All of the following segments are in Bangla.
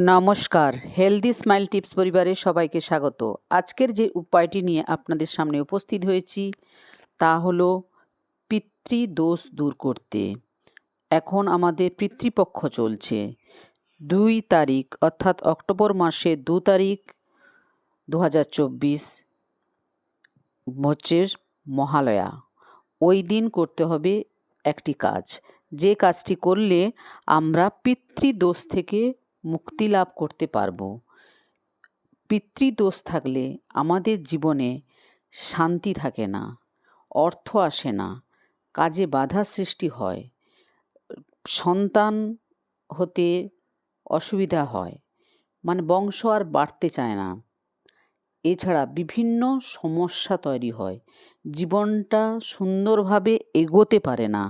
নমস্কার। হেলদি স্মাইল টিপস পরিবারের সবাইকে স্বাগত। আজকের যে উপায়টি নিয়ে আপনাদের সামনে উপস্থিত হয়েছি, তা হলো পিতৃদোষ দূর করতে। এখন আমাদের পিতৃপক্ষ চলছে। দুই তারিখ, অর্থাৎ অক্টোবর মাসের দু তারিখ দু হাজার চব্বিশ হচ্ছে মহালয়া। ওই দিন করতে হবে একটি কাজ। যে কাজটি করলে আমরা পিতৃদোষ থেকে মুক্তি লাভ করতে পারব। পিতৃদোষ থাকলে আমাদের জীবনে শান্তি থাকে না, অর্থ আসে না, কাজে বাধা সৃষ্টি হয়, সন্তান হতে অসুবিধা হয় মানে বংশ আর বাড়তে চায় না। এছাড়া বিভিন্ন সমস্যা তৈরি হয়, জীবনটা সুন্দরভাবে এগোতে পারে না।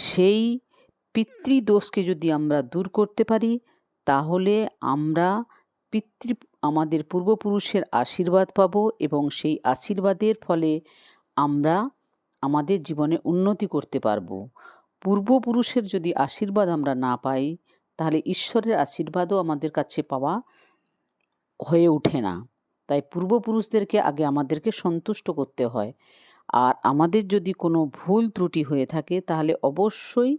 সেই পিতৃদোষকে যদি আমরা দূর করতে পারি তাহলে আমরা পিতৃ, আমাদের পূর্বপুরুষের আশীর্বাদ পাব এবং সেই আশীর্বাদের ফলে আমরা আমাদের জীবনে উন্নতি করতে পারব। পূর্বপুরুষের যদি আশীর্বাদ আমরা না পাই, তাহলে ঈশ্বরের আশীর্বাদও আমাদের কাছে পাওয়া হয়ে ওঠে না। তাই পূর্বপুরুষদেরকে আগে আমাদেরকে সন্তুষ্ট করতে হয়। আর আমাদের যদি কোনো ভুল ত্রুটি হয়ে থাকে, তাহলে অবশ্যই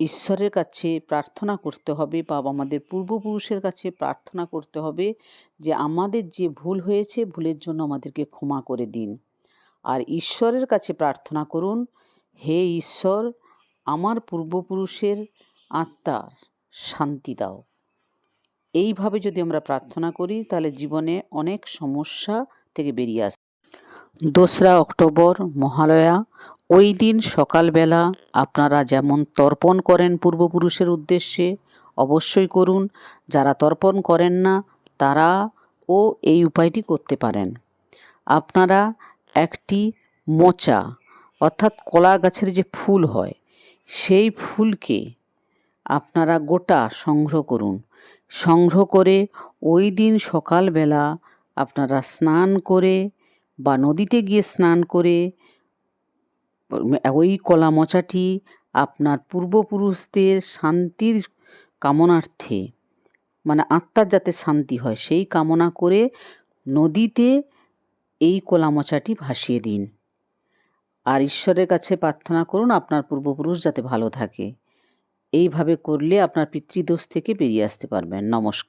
ঈশ্বরের কাছে প্রার্থনা করতে হবে বা আমাদের পূর্বপুরুষের কাছে প্রার্থনা করতে হবে যে আমাদের যে ভুল হয়েছে, ভুলের জন্য আমাদেরকে ক্ষমা করে দিন। আর ঈশ্বরের কাছে প্রার্থনা করুন, হে ঈশ্বর, আমার পূর্বপুরুষের আত্মার শান্তি দাও। এইভাবে যদি আমরা প্রার্থনা করি, তাহলে জীবনে অনেক সমস্যা থেকে বেরিয়ে আসে। দোসরা অক্টোবর, মহালয়া ওই দিন সকালবেলা আপনারা যেমন তর্পণ করেন পূর্বপুরুষের উদ্দেশ্যে, অবশ্যই করুন। যারা তর্পণ করেন না, তারা ও এই উপায়টি করতে পারেন। আপনারা একটি মোচা, অর্থাৎ কলা গাছের যে ফুল হয়, সেই ফুলকে আপনারা গোটা সংগ্রহ করুন। সংগ্রহ করে ওই দিন সকালবেলা আপনারা স্নান করে বা নদীতে গিয়ে স্নান করে ওই কলা মোচাটি আপনার পূর্বপুরুষদের শান্তির কামনার্থে মানে আত্মার যাতে শান্তি হয়, সেই কামনা করে নদীতে এই কলা মোচাটি ভাসিয়ে দিন। আর ঈশ্বরের কাছে প্রার্থনা করুন আপনার পূর্বপুরুষ যাতে ভালো থাকে। এইভাবে করলে আপনার পিতৃদোষ থেকে বেরিয়ে আসতে পারবেন। নমস্কার।